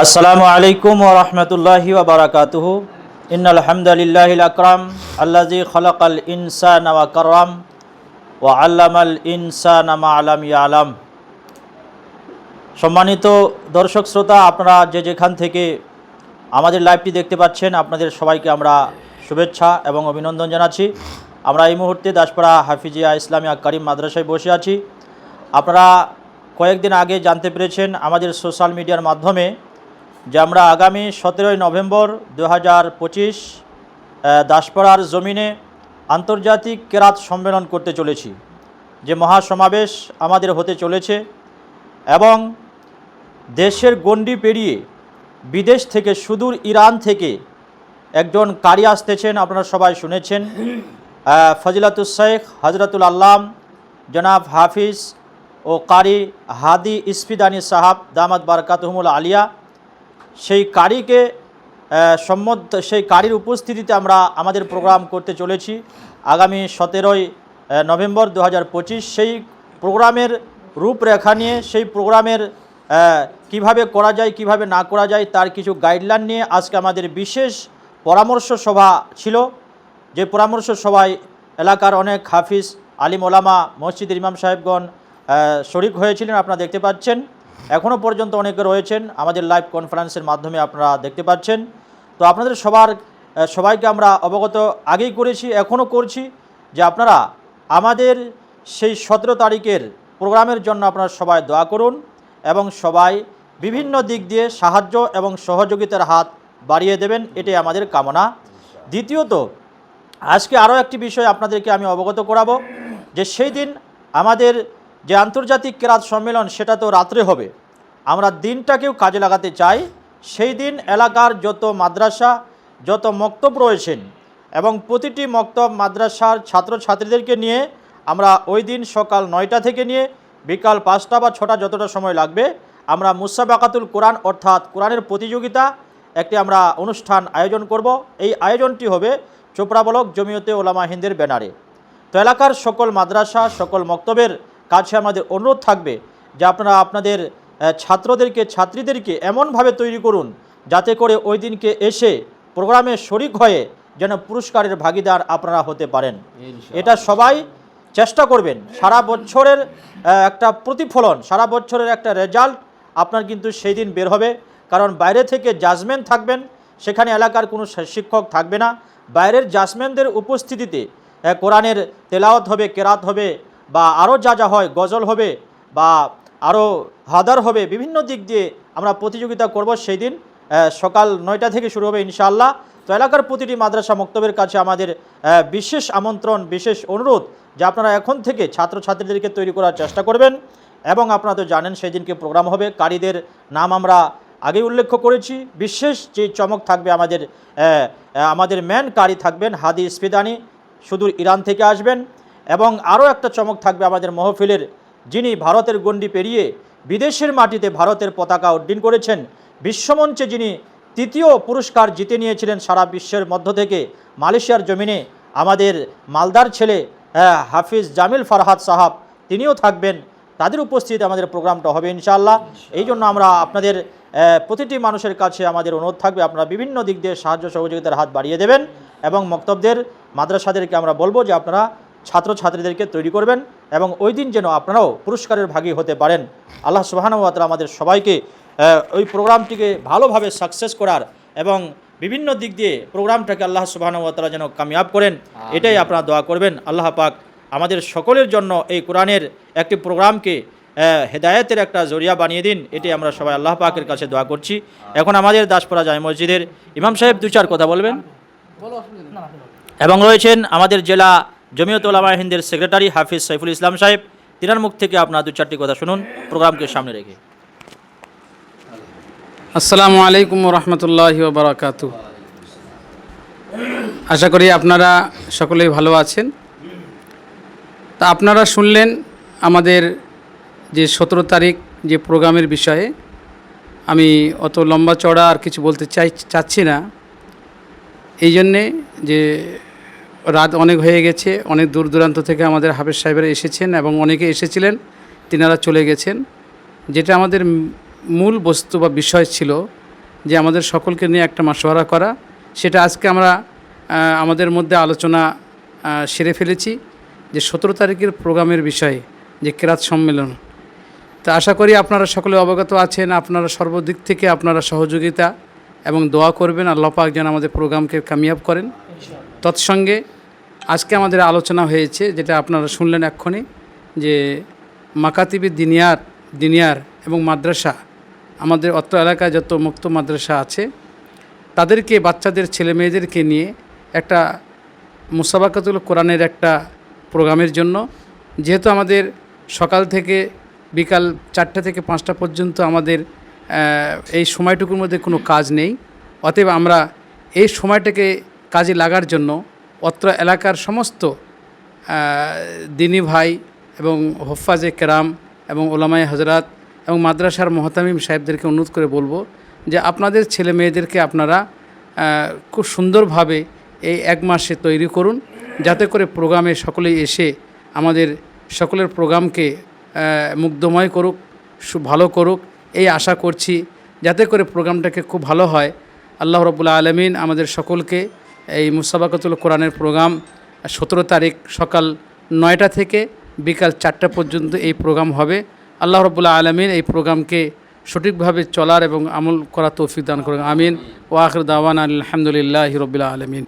আসসালামু আলাইকুম ওরহমতুল্লাহি ওবরাকাতুহু ইন্নাল হামদুলিল্লাহিল আকরাম আল্লাজি খলাকাল ইনসান ওয়া কারাম ওয়া আল্লামাল ইনসান মা আলাম ইয়ালাম। সম্মানিত দর্শক শ্রোতা, আপনারা যে যেখান থেকে আমাদের লাইভটি দেখতে পাচ্ছেন, আপনাদের সবাইকে আমরা শুভেচ্ছা এবং অভিনন্দন জানাচ্ছি। আমরা এই মুহূর্তে দাসপাড়া হাফিজিয়া ইসলামিয়া করিম মাদ্রাসায় বসে আছি। আপনারা কয়েকদিন আগে জানতে পেরেছেন, আমাদের সোশ্যাল মিডিয়ার মাধ্যমে যে আমরা আগামী সতেরোই নভেম্বর দু হাজার পঁচিশ দাসপাড়ার জমিনে আন্তর্জাতিক কেরাত সম্মেলন করতে চলেছি। যে মহাসমাবেশ আমাদের হতে চলেছে এবং দেশের গণ্ডি পেরিয়ে বিদেশ থেকে সুদূর ইরান থেকে একজন কারি আসতেছেন, আপনারা সবাই শুনেছেন ফজিলাতুল শেখ হজরতুল আল্লাম, জনাব হাফিজ ও কারি হাদি ইসফিদানি সাহাব দামাদ বারকাতহমুল আলিয়া। সেই কারিকে সম্মত, সেই কারির উপস্থিতিতে আমরা আমাদের প্রোগ্রাম করতে চলেছি। আগামী সতেরোই নভেম্বর দু হাজার পঁচিশ সেই প্রোগ্রামের রূপরেখা নিয়ে, সেই প্রোগ্রামের কীভাবে করা যায়, কীভাবে না করা যায়, তার কিছু গাইডলাইন নিয়ে আজকে আমাদের বিশেষ পরামর্শ সভা ছিল। যে পরামর্শ সভায় এলাকার অনেক হাফিজ, আলিম ওলামা, মসজিদের ইমাম সাহেবগণ শরিক হয়েছিলেন, আপনারা দেখতে পাচ্ছেন। এখনও পর্যন্ত অনেকে রয়েছেন। আমাদের লাইভ কনফারেন্সের মাধ্যমে আপনারা দেখতে পাচ্ছেন। তো আপনাদের সবার সবাইকে আমরা অবগত আগেই করেছি এখনও করছি যে আপনারা আমাদের সেই সতেরো তারিখের প্রোগ্রামের জন্য আপনারা সবাই দোয়া করুন এবং সবাই বিভিন্ন দিক দিয়ে সাহায্য এবং সহযোগিতার হাত বাড়িয়ে দেবেন, এটাই আমাদের কামনা। দ্বিতীয়ত, আজকে আরও একটি বিষয় আপনাদেরকে আমি অবগত করাবো যে সেই দিন আমাদের যে আন্তর্জাতিক কেরাত সম্মেলন, সেটা তো রাত্রে হবে। আমরা দিনটাকেও কাজে লাগাতে চাই। সেই দিন এলাকার যত মাদ্রাসা, যত মক্তব রয়েছেন এবং প্রতিটি মক্তব মাদ্রাসার ছাত্রছাত্রীদেরকে নিয়ে আমরা ওই দিন সকাল নয়টা থেকে নিয়ে বিকাল পাঁচটা বা ছটা যতটা সময় লাগবে, আমরা মুসাবাকাতুল কোরআন অর্থাৎ কোরআনের প্রতিযোগিতা একটি আমরা অনুষ্ঠান আয়োজন করব। এই আয়োজনটি হবে চোপড়া বলক জমিয়তে ওলামা হিন্দের ব্যানারে। তো এলাকার সকল মাদ্রাসা, সকল মক্তবের কাছে আমাদের অনুরোধ থাকবে যে আপনারা আপনাদের ছাত্রদেরকে ছাত্রীদেরকে এমনভাবে তৈরি করুন যাতে করে ওই দিনকে এসে প্রোগ্রামে শরিক হয়ে যেন পুরস্কারের ভাগিদার আপনারা হতে পারেন। এটা সবাই চেষ্টা করবেন। সারা বছরের একটা প্রতিফলন সারা বছরের একটা রেজাল্ট আপনার কিন্তু সেই দিন বের হবে। কারণ বাইরে থেকে জাজমেন্ট থাকবেন সেখানে এলাকার কোনো শিক্ষক থাকবে না। বাইরের জাজমেন্টদের উপস্থিতিতে কোরআনের তেলাওয়াত হবে কেরাত হবে বা আরও যা যা হয় গজল হবে বা আরও হাদার হবে, বিভিন্ন দিক দিয়ে আমরা প্রতিযোগিতা করব সেই দিন সকাল নয়টা থেকে শুরু হবে ইনশাআল্লাহ। তো এলাকার প্রতিটি মাদ্রাসা মক্তবের কাছে আমাদের বিশেষ আমন্ত্রণ, বিশেষ অনুরোধ যে আপনারা এখন থেকে ছাত্রছাত্রীদেরকে তৈরি করার চেষ্টা করবেন। এবং আপনারা তো জানেন সেই দিনকে প্রোগ্রাম হবে, কারীদের নাম আমরা আগেই উল্লেখ করেছি। বিশেষ যে চমক থাকবে আমাদের আমাদের ম্যান কারি থাকবেন হাদি ইসফিদানি, সুদূর ইরান থেকে আসবেন। এবং আরও একটা চমক থাকবে আমাদের মহফিলের যিনি ভারতের গণ্ডি পেরিয়ে বিদেশের মাটিতে ভারতের পতাকা উড্ডীন করেছেন বিশ্বমঞ্চে যিনি তৃতীয় পুরস্কার জিতে নিয়েছিলেন সারা বিশ্বের মধ্য থেকে মালয়েশিয়ার জমিনে আমাদের মালদার ছেলে হাফিজ জামিল ফারহাদ সাহাব তিনিও থাকবেন। তাদের উপস্থিতিতে আমাদের প্রোগ্রামটা হবে ইনশাআল্লাহ। এই জন্য আমরা আপনাদের প্রতিটি মানুষের কাছে আমাদের অনুরোধ থাকবে আপনারা বিভিন্ন দিক দিয়ে সাহায্য সহযোগিতার হাত বাড়িয়ে দেবেন এবং মক্তবদের মাদ্রাসাদেরকে আমরা বলব যে আপনারা ছাত্রছাত্রীদেরকে তৈরি করবেন। এবং ওই দিন যেন আপনারাও পুরস্কারের ভাগী হতে পারেন। আল্লাহ সুবাহানুয়াতলা আমাদের সবাইকে ওই প্রোগ্রামটিকে ভালোভাবে সাকসেস করার এবং বিভিন্ন দিক দিয়ে প্রোগ্রামটাকে আল্লাহ সুবাহানুয়াতলা যেন কামিয়াব করেন এটাই আপনারা দোয়া করবেন। আল্লাহ পাক আমাদের সকলের জন্য এই কোরআনের একটি প্রোগ্রামকে হেদায়েতের একটা জরিয়া বানিয়ে দিন এটি আমরা সবাই আল্লাহ পাকের কাছে দোয়া করছি। এখন আমাদের দাসপাড়া জায় মসজিদের ইমাম সাহেব দু চার কথা বলবেন। এবং রয়েছেন আমাদের জেলা জমিয়ত ওলামা হিন্দের সেক্রেটারি হাফিজ সাইফুল ইসলাম সাহেব, তিনার মুখ থেকে আপনার দু চারটি কথা শুনুন, প্রোগ্রামকে সামনে রেখে। আসসালামু আলাইকুম রহমতুল্লাহ বারাকাত আশা করি আপনারা সকলেই ভালো আছেন। তা আপনারা শুনলেন আমাদের যে সতেরো তারিখ যে প্রোগ্রামের বিষয়ে। আমি অত লম্বা চড়া আর কিছু বলতে চাই, চাচ্ছি না। এই জন্যে যে রাত অনেক হয়ে গেছে, অনেক দূর দূরান্ত থেকে আমাদের হাফেজ সাহেবেরা এসেছেন এবং অনেকে এসেছিলেন, তিনারা চলে গেছেন। যেটা আমাদের মূল বস্তু বা বিষয় ছিল যে আমাদের সকলকে নিয়ে একটা মাসোয়ারা করা, সেটা আজকে আমরা আমাদের মধ্যে আলোচনা সেরে ফেলেছি যে সতেরো তারিখের প্রোগ্রামের বিষয়ে যে কেরাত সম্মেলন। তা আশা করি আপনারা সকলে অবগত আছেন, আপনারা সর্বদিক থেকে আপনারা সহযোগিতা এবং দোয়া করবেন। আল্লাহ পাক যেন আমাদের প্রোগ্রামকে কামিয়াব করেন। তৎসঙ্গে আজকে আমাদের আলোচনা হয়েছে, যেটা আপনারা শুনলেন এক্ষণে যে মাকাতিবি দিনিয়ার দিনিয়ার এবং মাদ্রাসা, আমাদের অত্র এলাকায় যত মুক্ত মাদ্রাসা আছে, তাদেরকে, বাচ্চাদের ছেলে মেয়েদেরকে নিয়ে একটা মুসাবাকাতুল কোরআনের একটা প্রোগ্রামের জন্য, যেহেতু আমাদের সকাল থেকে বিকাল চারটে থেকে পাঁচটা পর্যন্ত আমাদের এই সময়টুকুর মধ্যে কোনো কাজ নেই, অতএব আমরা এই সময়টাকে কাজে লাগার জন্য অত্র এলাকার সমস্ত দিনী ভাই এবং হোফাজে কেরাম এবং ওলামাই হজরাত এবং মাদ্রাসার মহতামিম সাহেবদেরকে অনুরোধ করে বলব যে আপনাদের ছেলে মেয়েদেরকে আপনারা খুব সুন্দরভাবে এই এক মাসে তৈরি করুন যাতে করে প্রোগ্রামে সকলেই এসে আমাদের সকলের প্রোগ্রামকে মুগ্ধময় করুক ভালো করুক। এই আশা করছি যাতে করে প্রোগ্রামটাকে খুব ভালো হয়। আল্লাহ রবুল্লা আলমিন আমাদের সকলকে এই মুসাবাকাতুল কোরআনের প্রোগ্রাম সতেরো তারিখ সকাল নয়টা থেকে বিকাল চারটা পর্যন্ত এই প্রোগ্রাম হবে। আল্লাহ রবুল্লা আলমিন এই প্রোগ্রামকে সঠিকভাবে চলার এবং আমল করা তৌফিক দান করুন। আমিন। ও আখর দাওয়ান আলহামদুলিল্লাহ রবিল্লা আলমিন।